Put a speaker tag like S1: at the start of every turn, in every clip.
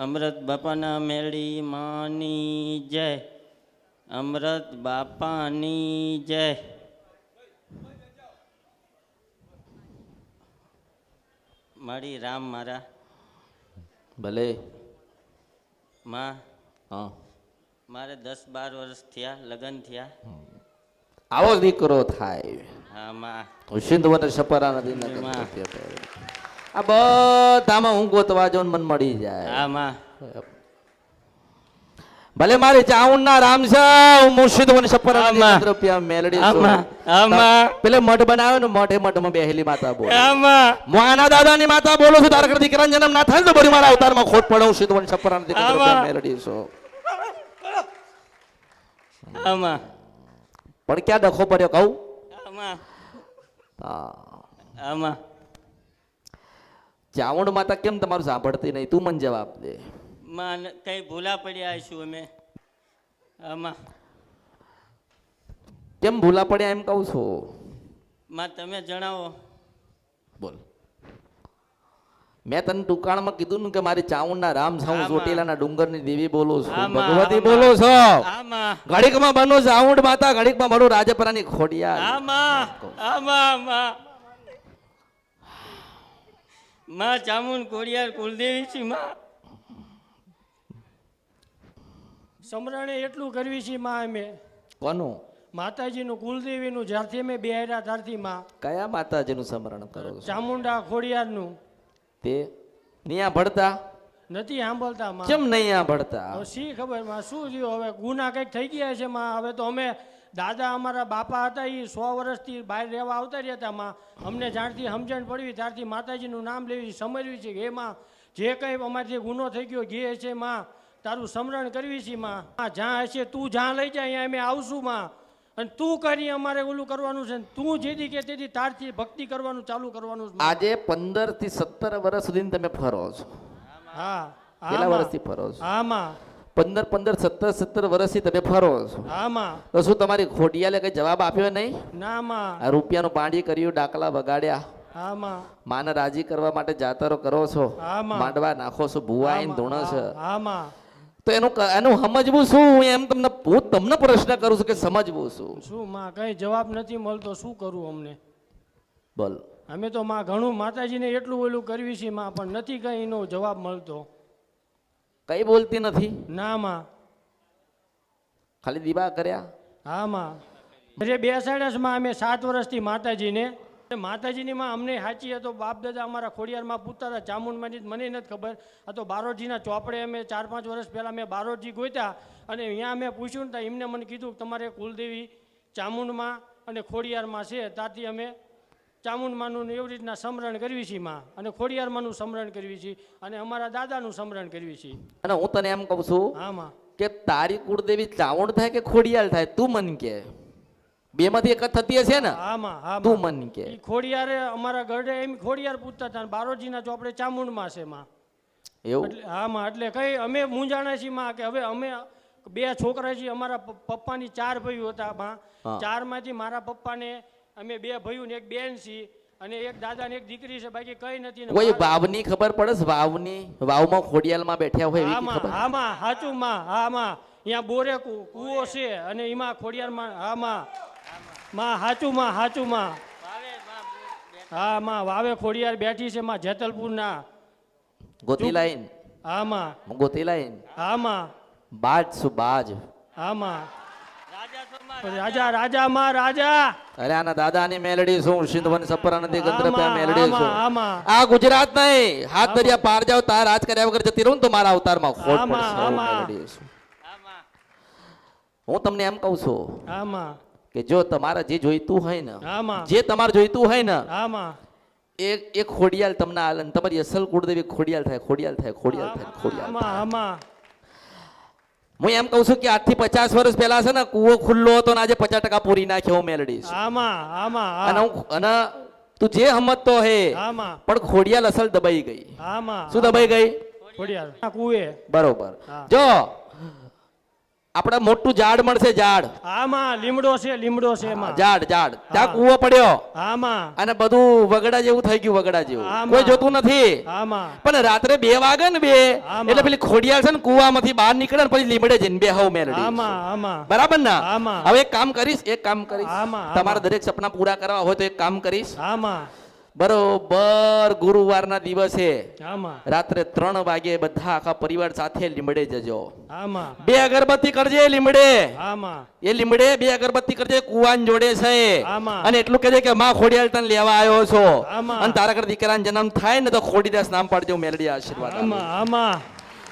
S1: અમૃત બાપાના મેળી માની જય. અમૃત બાપાની જય. મારી રામ મારા.
S2: ભલે.
S1: માં.
S2: હા.
S1: મારે દસ બાર વર્ષ થયા લગ્ન થયા.
S2: આવો દીકરો થાય.
S1: હા માં.
S2: હું મને સપરા
S1: એમાં.
S2: આ બધામાં હું ગોતવા જાઉં ને મને મળી જાય.
S1: આમાં.
S2: ભલે મારી ચાઉન ના રામ છે હું મુર્શિદ મને સપરા રૂપિયા મેલડી
S1: આમાં. આમાં.
S2: પેલે મઠ બનાવ્યો ને મઠે મઠમાં બેહેલી માતા બોલ.
S1: આમાં.
S2: મોના દાદાની માતા બોલો છું તારક દીકરા જન્મ ના થાય ને તો બરી મારા અવતારમાં ખોટ પડે હું સપરા નદી
S1: આમાં.
S2: રૂપિયા મેલડી છું.
S1: આમાં.
S2: પણ ક્યાં ડખો પડ્યો કહું?
S1: આમાં. આમાં.
S2: ચાવંડ માતા કેમ તમારું સાંભળતી નહીં? તું મને જવાબ દે.
S1: માં કઈ ભૂલા પડ્યા છું અમે? આમાં.
S2: કેમ ભૂલા પડ્યા એમ કહું છું?
S1: માં તમે જણાવો.
S2: બોલ. મેં તને ટુકાણમાં કીધું ને કે મારી ચાઉંડના રામ સાઉ. ચોટીલાના ડુંગરની દેવી બોલો છું. ભગવતી. બોલો છો. ઘડીકમાં બનો ચાઉંડ માતા ઘડીકમાં બનો રાજપરાની ખોડિયા
S1: આમાં આમાં. માં ચામુંડ કોડિયાર કુલદેવી છે માં.
S3: સમરણે એટલું કરવી છે માં અમે
S2: કોનું?
S3: માતાજીનું કુલદેવીનું જ્યારથી અમે બિહાર્યા ત્યારથી માં.
S2: કયા માતાજીનું સ્મરણ કરો
S3: ચામુંડા ખોડિયારનું.
S2: તે નિયા ભળતા
S3: નથી સાંભળતા માં.
S2: કેમ નહીં આ ભળતા
S3: શી ખબરમાં શું થયું? હવે ગુના કંઈક થઈ ગયા છે માં. હવે તો અમે દાદા અમારા બાપા હતા એ સો વર્ષથી બહાર રહેવા આવતા રહ્યા હતા. માં અમને જાણથી સમજણ પડવી ત્યારથી માતાજીનું નામ લેવી સમજવી છે કે એમાં જે કંઈ અમારથી ગુનો થઈ ગયો જે હશે માં તારું સ્મરણ કરવી છે માં. હા, જ્યાં હશે તું જ્યાં લઈ જાય અહીંયા અમે આવશું માં. અને તું કરી અમારે ઓલું કરવાનું છે તું જેથી કે તેથી તારથી ભક્તિ કરવાનું ચાલુ કરવાનું છે
S2: આજે પંદરથી સત્તર વર્ષ સુધી તમે ફરો છો.
S3: હા હા
S2: કેટલા વર્ષથી ફરો છો?
S3: હા માં.
S2: પંદર પંદર સત્તર સત્તર વર્ષથી તમે ફરો છો. તો શું તમારી ખોડિયાલે કઈ જવાબ આપ્યો નહીં?
S3: ના માં
S2: રૂપિયાનું પાણી કર્યું ડાકલા વગાડ્યા. માને રાજી કરવા માટે જાતરો કરો છો. માંડવા નાખો છો ભુવાઈ ધૂણ છે. તો એનું એનું સમજવું શું? હું એમ તમને હું તમને પ્રશ્ન કરું છું કે સમજવું શું?
S3: શું માં કઈ જવાબ નથી મળતો શું કરવું અમને?
S2: બોલ.
S3: અમે તો માં ઘણું માતાજીને એટલું ઓલું કરવી છે માં પણ નથી કઈ એનો જવાબ મળતો.
S2: કઈ બોલતી નથી?
S3: ના માં
S2: ખાલી દીવા કર્યા?
S3: હા માં જે બેસાડ્યા માં અમે સાત વર્ષથી માતાજીને માતાજીની માં અમને સાચી હતો બાપ દાદા અમારા ખોડિયારમાં પૂછતા હતા ચામુંડમાંથી મને નથી ખબર. આ તો બારોજીના ચોપડે અમે ચાર પાંચ વર્ષ પહેલાં મેં બારોજી ગોત્યા અને અહીંયા અમે પૂછ્યું ને તો એમને મને કીધું તમારે કુલદેવી ચામુંડમાં અને ખોડિયારમાં છે ત્યાંથી અમે ચામુંડમાનું એવી રીતના સમરણ કરવી છીએ માં. અને ખોડિયારમાંનું સમરણ કરવી છીએ અને અમારા દાદાનું સમરણ કરવી છીએ
S2: અને હું તને એમ કહું છું
S3: હા માં.
S2: કે તારી કુળદેવી ચાવણ થાય કે ખોડિયાર થાય તું મન કે? બેમાંથી એક જ થતી હશે ને?
S3: હા માં હા
S2: તું મન કે.
S3: ખોડિયારે અમારા ઘરડે એમ ખોડિયાર પૂછતા હતા બારોજીના ચોપડે ચામુંડમાં છે માં.
S2: એવું?
S3: એટલે હા માં એટલે કઈ અમે મૂંઝાણા છીએ માં કે હવે અમે બે છોકરા છીએ અમારા પપ્પાની ચાર ભાઈઓ હતા માં. ચારમાંથી મારા પપ્પાને અમે બે ભયું ને એક બેન છીએ અને એક દાદા ને એક દીકરી છે બાકી કઈ નથી
S2: કોઈ વાવની ખબર પડે છે? વાવની વાવમાં ખોડિયાલમાં બેઠ્યા હોય એવી
S3: હા
S2: કી
S3: માં
S2: ખબર?
S3: હા માં સાચું માં હા માં અહીંયા બોરે કૂવો છે અને એમાં ખોડિયારમાં હા માં માં સાચું માં સાચું માં હા માં વાવે ખોડિયાર બેઠી છે માં જેતલપુરના.
S2: ગોતી લાઈન.
S3: હા માં
S2: ગોતી લાઈન.
S3: હા માં
S2: બાજ સુ બાજ?
S3: હા માં
S1: રાજા
S3: રાજા. રાજા માં રાજા.
S2: અરે આના દાદાની મેલડી છું સિંધવન સપરા નદી મેલડી છું
S3: આમાં, આમાં.
S2: આ ગુજરાત નહીં. હાથ દરિયા પાર જાવ તાર રાજ કર્યા વગર જતી રહું તો મારા અવતારમાં ખોટ પડશે. હું તમને એમ કહું છું કે જો તમારે જે જોઈતું હોય ને જે તમારે જોઈતું હોય ને એ એ ખોડિયાલ તમને આલે તમારી અસલ કુળદેવી ખોડિયાલ થાય ખોડિયાલ થાય ખોડિયાલ થાય ખોડિયાલ થાય. હું એમ કહું છું કે આજથી પચાસ વર્ષ પહેલા છે ને કુવો ખુલ્લો હતો ને આજે પચાસ ટકા પૂરી નાખ્યો મેલડી
S3: આમાં આમાં
S2: અને હું અને તું જે સમજતો હે
S3: આમાં.
S2: પણ ખોડિયાલ અસલ દબાઈ ગઈ.
S3: આમાં
S2: શું દબાઈ ગઈ? બરોબર. જો આપણે મોટું ઝાડ મળશે ઝાડ.
S3: આમાં લીમડો છે લીમડો છે એમાં.
S2: ઝાડ ઝાડ. ત્યાં કૂવો પડ્યો.
S3: આમાં.
S2: અને બધું વગડા જેવું થઈ ગયું વગડા જેવું. કોઈ જોતું નથી.
S3: આમાં.
S2: પણ રાત્રે બે વાગે ને બે. એટલે પેલી ખોડિયાર છે ને કૂવામાંથી બહાર નીકળે ને પછી લીમડે જઈને બે હવ મેળવી
S3: આમાં આમાં.
S2: બરાબર ને?
S3: આમાં.
S2: હવે એક કામ કરીશ એક કામ કરીશ.
S3: આમાં,
S2: તમારા દરેક સપના પૂરા કરવા હોય તો એક કામ કરીશ.
S3: આમાં.
S2: બરોબર ગુરુવારના દિવસે રાત્રે ત્રણ વાગે બધા આખા પરિવાર સાથે લીમડે જજો. બે અગરબત્તી કરજે લીમડે. એ લીમડે બે અગરબત્તી કરજે કુવાન જોડે છે. અને એટલું કહેજે કે માં ખોડિયાલ તને લેવા આવ્યો છો. અને તારા ઘર દીકરાનો જન્મ થાય ને તો ખોડીદાસ નામ પાડજો મેલડી આશીર્વાદ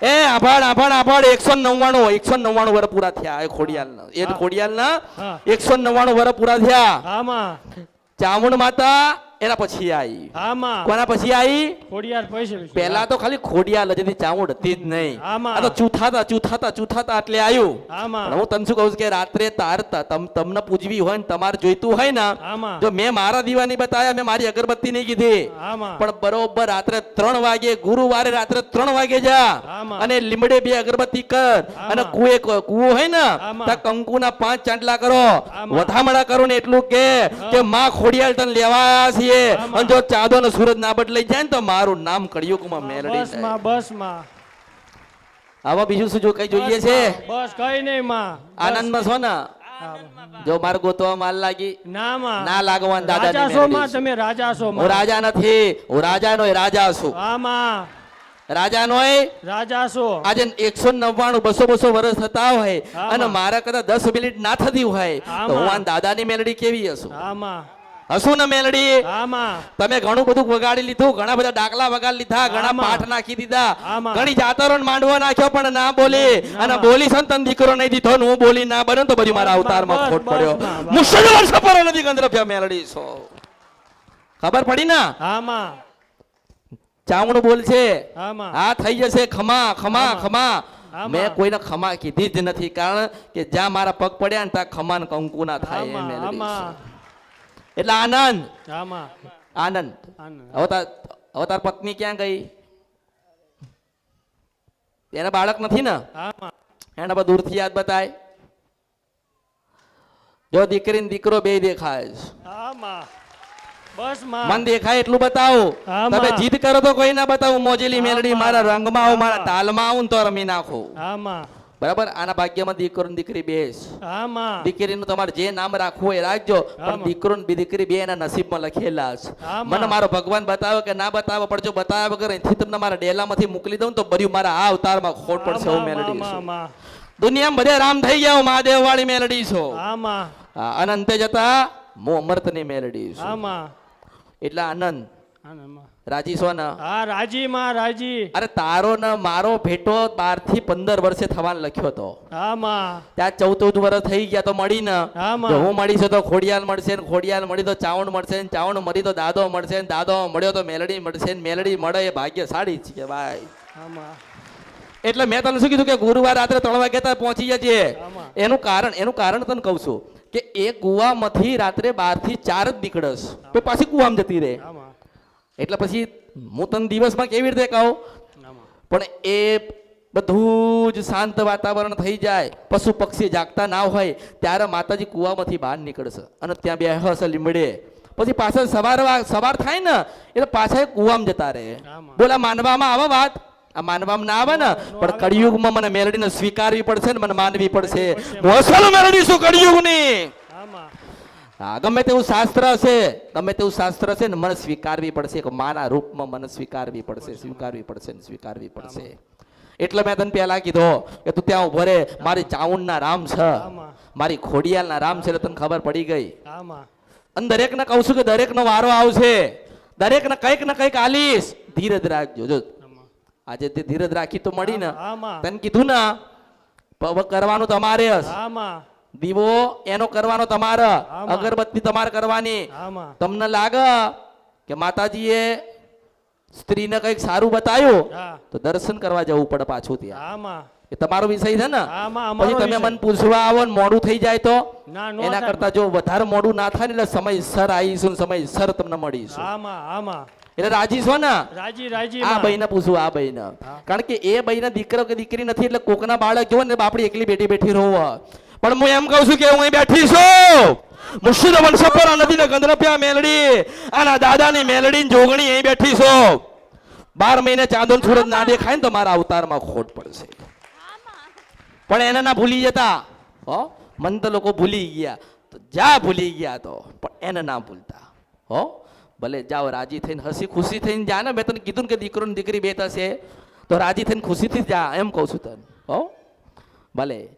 S2: એ આભાડ આભાર આભાર. એકસો નવ્વાણું એકસો નવ્વાણું વર પૂરા થયા એ ખોડિયાલ એ
S3: હા.
S2: ખોડિયાલ ના એકસો નવ્વાણું વર પૂરા થયા. ચામુંડ માતા એના પછી આવી
S3: આમાં
S2: કોના પછી આવી
S3: ખોડિયાર
S2: પહેલા તો ખાલી ખોડિયાલ હતી ચામુંડ હતી જ નહીં. આ તો ચૂથાતા ચૂથાતા ચૂથાતા એટલે આવ્યું
S3: આમાં.
S2: હું તમને શું કહું છું કે રાત્રે તારતા તમ તમને પૂજવી હોય ને તમારે જોઈતું હોય ને જો મેં મારા દીવાની બતાવ્યા મેં મારી અગરબત્તી નહીં કીધી. પણ બરોબર રાત્રે ત્રણ વાગે ગુરુવારે રાત્રે ત્રણ વાગે જા. અને લીમડે બે અગરબત્તી કર. અને. કુએ કુવો હોય ને ત્યાં કંકુના પાંચ ચાંટલા કરો. વધામણા કરો ને એટલું કે કે માં ખોડિયાલ તને લેવા આવ્યા છીએ અને જો ચાદો ને સુરજ ના બદલાઈ જાય ને તો મારું નામ કળિયુગમાં મેલડી
S3: બસ
S2: જાય.
S3: માં બસમાં.
S2: આવા બીજું શું જો કઈ જોઈએ છે?
S3: બસ કઈ નહીં માં.
S2: આનંદમાં છો ને? જો માર ગોતવા માલ લાગી.
S3: ના માં.
S2: ના લાગવાન દાદા
S3: રાજા છો માં તમે રાજા છો
S2: હું રાજા નથી હું રાજા નો રાજા છું.
S3: આમાં
S2: રાજા નો
S3: રાજા છો.
S2: આજે એકસો નવ્વાણું બસો બસો વર્ષ થતા હોય અને મારા કદાચ દસ મિનિટ ના થતી હોય તો હું. આ દાદાની મેલડી કેવી હશું?
S3: આમાં
S2: હશું ને મેલડી?
S3: આમાં.
S2: તમે ઘણું બધું વગાડી લીધું ઘણા બધા ડાકલા વગાડી લીધા ઘણા. પાઠ નાખી દીધા ઘણી જાતરો માંડવા નાખ્યો પણ ના બોલી. અને. બોલી સંતન દીકરો નહીં દીધો હું બોલી ના બન્યો તો પછી મારા અવતારમાં ખોટ પડ્યો.
S3: બસ,
S2: વર્ષ પર નથી ગંધર્ભ્યા મેલડી છો ખબર પડી ના?
S3: આમાં.
S2: ચામડું બોલ છે. હા થઈ જશે. ખમા ખમા ખમા. મેં કોઈને ખમા કીધી જ નથી. કારણ કે જ્યાં મારા પગ પડ્યા ને ત્યાં ખમાન કંકુ ના થાય મેલડી. એટલે આનંદ. આનંદ. હવે હવે તાર પત્ની ક્યાં ગઈ? એને બાળક નથી ને? એના પર દૂરથી યાદ બતાય. જો દીકરી દીકરો બે દેખાય
S3: બસ
S2: મન દેખાય એટલું બતાવો. તમે જીદ કરો તો કોઈ ના બતાવું. મોજેલી મેલડી મારા રંગમાં આવું મારા તાલમાં આવું તો રમી નાખું.
S3: આમાં.
S2: બરાબર? આના ભાગ્યમાં દીકરો ને દીકરી બે દીકરીનું તમારે જે નામ રાખવું એ રાખજો પણ. દીકરો ને દીકરી બે એના નસીબમાં લખેલા છે. મને મારો ભગવાન બતાવ્યો કે ના બતાવો પણ જો બતાવ્યા વગર અહીંથી તમને મારા ડેલામાંથી મોકલી દઉં તો બર્યું મારા આ અવતારમાં ખોટ પડશે એવું મેલડી દુનિયામાં બધે રામ થઈ ગયા મહાદેવ વાળી મેલડી છો. અને અંતે જતા હું અમૃતની મેલડી છું. એટલે આનંદ. રાજી છો ને?
S3: હા રાજી માં રાજી.
S2: અરે તારો ને મારો ભેટો બારથી પંદર વર્ષે થવાનો લખ્યો હતો
S3: માં.
S2: ત્યાં ચૌદ ચૌદ વર્ષ થઈ ગયા તો મળી ને. હું મળીશ તો ખોડિયાલ મળશે ને ખોડિયાલ મળી તો ચાવણ મળશે ને ચાવણ મળી તો દાદો મળશે ને દાદો મળ્યો તો મેલડી મળશે ને મેલડી મળે એ ભાગ્યશાળી છે ભાઈ. એટલે મેં તને શું કીધું કે ગુરુવાર રાત્રે ત્રણ વાગ્યા ત્યાં પહોંચી જજે. એનું કારણ એનું કારણ તને કહું છું કે એ કુવામાંથી રાત્રે બારથી ચાર જ નીકળશ તો પાછી કુવામાં જતી રહે. એટલે પછી હું તને દિવસમાં કેવી રીતે કહું? પણ એ બધું જ શાંત વાતાવરણ થઈ જાય પશુ પક્ષી જાગતા ના હોય ત્યારે માતાજી કુવામાંથી બહાર નીકળશે અને ત્યાં બે હશે લીમડે. પછી પાછળ સવાર સવાર થાય ને એટલે પાછા કુવામાં જતા રહે. બોલા માનવામાં આવે વાત? આ માનવામાં ના આવે ને? પણ કળિયુગમાં મને મેલડીને સ્વીકારવી પડશે ને મને માનવી પડશે. હું અસલ મેલડી છું કળિયુગની? હા ગમે તેવું શાસ્ત્ર હશે ગમે તેવું શાસ્ત્ર હશે ને મને સ્વીકારવી પડશે કે માના રૂપમાં મને સ્વીકારવી પડશે સ્વીકારવી પડશે ને સ્વીકારવી પડશે. એટલે મેં તને પહેલા કીધો કે તું ત્યાં ઊભો રે મારી ચાઉંડના રામ છે. મારી ખોડિયાલના રામ છે એટલે તને ખબર પડી ગઈ.
S3: અને
S2: અને દરેકને કહું છું કે દરેકનો વારો આવશે. દરેકને કંઈક ને કંઈક આલીશ. ધીરજ રાખજો. જો આજે તે ધીરજ રાખી તો મળી ને. તને કીધું ને કરવાનું તમારે જ. દીવો એનો કરવાનો તમારે. અગરબત્તી તમારે કરવાની. તમને લાગે કે માતાજીએ સ્ત્રીને કંઈક સારું બતાવ્યું તો દર્શન કરવા જવું પડે પાછું ત્યાં. એ તમારો વિષય છે ને? પછી તમે. મને પૂછવા આવો ને મોડું થઈ જાય તો? એના કરતા જો વધારે મોડું ના થાય ને એટલે સમયસર આવીશું સમય સમયસર તમને મળીશું. એટલે રાજી છો ને?
S3: રાજી રાજી
S2: આ
S3: માં.
S2: પૂછવું પૂછું આ ભાઈને કારણ કે એ ભાઈને દીકરો કે દીકરી નથી એટલે કોકના બાળક જો ને બાપડી એકલી બેઠી બેઠી રોવ પણ હું એમ કહું છું કે હું અહીં બેઠી છું. મુર્શિદ વંશપરા નદીને ગંધરપિયા મેલડી, આના દાદાની મેલડી જોગણી અહીં બેઠી છો. બાર મહિને ચાંદો ને સૂરજ ના દેખાય ને તો મારા અવતારમાં ખોટ પડશે. પણ એને ના ભૂલી જતા. હો, મન તો લોકો ભૂલી ગયા. તો જા ભૂલી ગયા તો, પણ એને ના ભૂલતા. હો, ભલે જાઓ, રાજી થઈને હસી ખુશી થઈને જા ને. મેં તને કીધું કે દીકરો દીકરી બે થશે. તો રાજી થઈને ખુશીથી જા, એમ કહું છું તને. હો, ભલે.